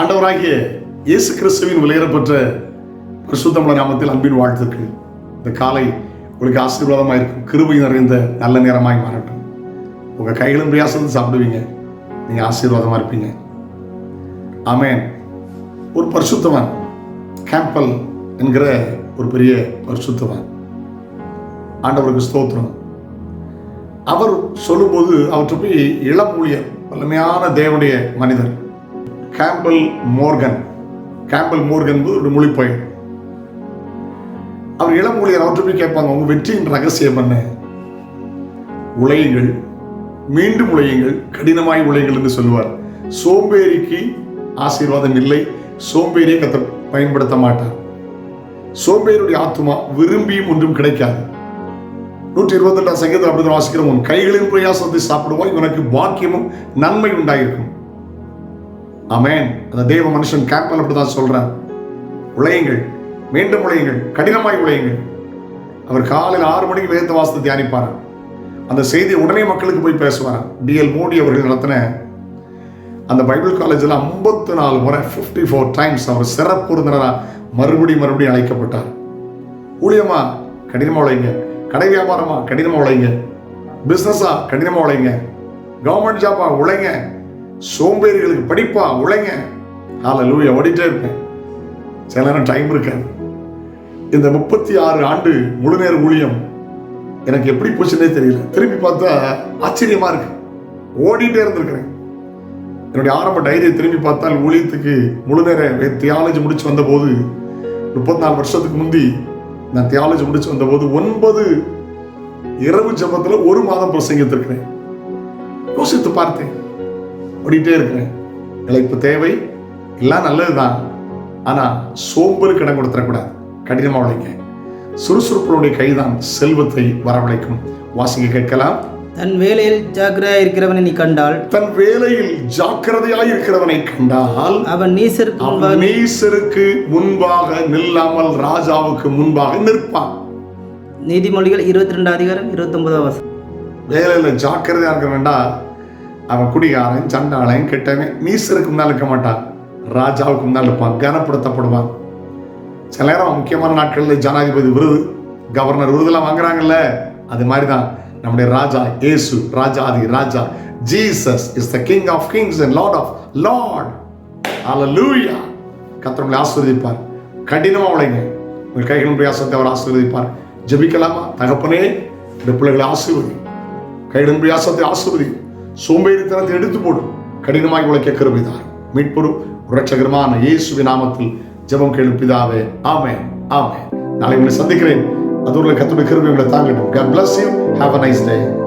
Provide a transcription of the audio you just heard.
ஆண்டவராகிய இயேசு கிறிஸ்துவின் விலையேறப்பட்ட பரிசுத்தமிழ நாமத்தில் அன்பின் வாழ்த்துக்கள். இந்த காலை உங்களுக்கு ஆசீர்வாதமாக இருக்கும். கிருபை நிறைந்த நல்ல நேரமாய் மாறட்டும். உங்கள் கைகளும் பிரயாசத்தை சாப்பிடுவீங்க. நீங்கள் ஆசீர்வாதமாக இருப்பீங்க. ஆமேன். ஒரு பரிசுத்தவன் கேம்பல் என்கிற ஒரு பெரிய பரிசுத்தவன். ஆண்டவருக்கு ஸ்தோத்திரம். அவர் சொல்லும்போது அவற்றை போய் இளம் ஊழியர் வல்லமையான தேவனுடைய மனிதர். கேம்பல் மோர்கன் கேம்பல் மோர்கன் ஒரு மொழிப்பயன் அவர் இளம் ஊழியர் அவற்றை போய் கேட்பாங்க உங்க வெற்றியின் ரகசியம் என்ன? உழையுங்கள் மீண்டும் உழையுங்கள் கடினமாய் உழையுங்கள் என்று சொல்லுவார். சோம்பேறிக்கு ஆசீர்வாதம் இல்லை சோம்பேறியை கத்த பயன்படுத்த மாட்டார். சோம்பேறியுடைய ஆத்துமா விரும்பியும் ஒன்றும் கிடைக்காது. நூற்றி இருபத்தி ரெண்டாம் சங்கீதம் அப்படி வாசிக்கிறோம் உன் கைகளின் பிரயாசத்தை சாப்பிடுவாய் உனக்கு பாக்கியமும் நன்மை உண்டாயிருக்கும். அமேன் அந்த தேவ மனுஷன் கேம்பல் அப்படிதான் சொல்றார். உழையுங்கள் மீண்டும் உழையுங்கள் கடினமாய் உழையுங்கள் அவர் காலையில் ஆறு மணிக்கு வேத வாசத்தை தியானிப்பார்? அந்த செய்தியை உடனே மக்களுக்கு போய் பேசுவார்? டிஎல் மோடி அவர்கள் நடத்தின அந்த பைபிள் காலேஜில் ஐம்பத்து நாலு முறை ஃபிஃப்டி ஃபோர் டைம்ஸ் அவர் சிறப்பு விருந்தினராக மறுபடியும் மறுபடியும் அழைக்கப்பட்டார். ஊழியமா? கடினமாக உழைங்க. கடை வியாபாரமா? கடினமாக உழைங்க. பிஸ்னஸா கடினமாக உழைங்க. கவர்மெண்ட் ஜாப்பா உழைங்க. சோம்பேறிகளுக்கு படிப்பா உழைங்க. ஹால லூயா ஓடிட்டே இருப்பேன். சில நேரம் டைம் இருக்காது. இந்த முப்பத்தி ஆறு ஆண்டு முழு நேர ஊழியம் எனக்கு எப்படி போச்சுன்னே தெரியல. திரும்பி பார்த்தா ஆச்சரியமா இருக்கு. ஓடிட்டே இருந்திருக்கிறேன். என்னுடைய ஆரம்ப டைரியை திரும்பி பார்த்தால் ஊழியத்துக்கு முழு நேர தியாலஜி முடிச்சு வந்தபோது முப்பத்தி நாலு வருஷத்துக்கு முந்தி நான் தியாலஜி முடிச்சு வந்தபோது ஒன்பது இரவு ஜபத்தில் ஒரு மாதம் பிரசங்கித்திருக்கிறேன். யோசித்து பார்த்தேன். ஓடிட்டே இருக்கிறேன். இழைப்பு தேவை. எல்லாம் நல்லதுதான். ஆனா சோம்பலுக்கு இடம் கொடுத்துடக்கூடாது கடினமா உழைங்க. சுறுசுறுப்புடைய கைதான் செல்வத்தை வரவழைக்கும். வாசிங்க கேட்கலாம். தன் வேலையில் ஜாக்கிரதையா இருக்கிறவனை நீ கண்டால். தன் வேலையில் ஜாக்கிரதையாய் இருக்கிறவனை கண்டால். அவன் நீசருக்கு முன்பாக நேசருக்கு முன்பாக நில்லாமல் ராஜாவுக்கு முன்பாக நிற்பான். நீதிமொழிகள் இருபத்தி ரெண்டு அதிகாரம் இருபத்தி ஒன்பதாம் வசனம். வேலையில ஜாக்கிரதையா இருக்க வேண்டாம் அவன் குடிகாரன் சண்டாளன் கெட்டவன் மீசருக்கு முன்னால் இருக்க மாட்டான். ராஜாவுக்கு முன்னால் இருப்பான் கனப்படுத்தப்படுவான். சில நேரம் முக்கியமான நாட்களில் ஜனாதிபதி விருது கவர்னர் விருதுலாம் வாங்குறாங்கல்ல? அது மாதிரி தான் நம்முடைய ராஜா இயேசு ராஜாதி ராஜா Jesus is the king of kings and lord of lord hallelujah கத்திரங்களை ஆசீர்வதிப்பார். கடினமாக உழைங்க. உங்கள் கைகளின் பிரயாசத்தை அவர் ஆசீர்வதிப்பார். ஜபிக்கலாமா? தகப்பனே இந்த பிள்ளைகளை ஆசீர்வதி. கைகளின் பிரயாசத்தை ஆசீர்வதி. சோம்பேறித்தனத்தை எடுத்து போடும் கடினமாய் உழைக்க கருவிதார் மீட்பொரு உரட்சகரமான இயேசுவி நாமத்தில் ஜெபம் கேளு ஆமே ஆமே நாளை உங்களை சந்திக்கிறேன். அது ஒரு கத்துடைய கருவி உங்களை தாங்கட்டும். God bless you. Have a nice day.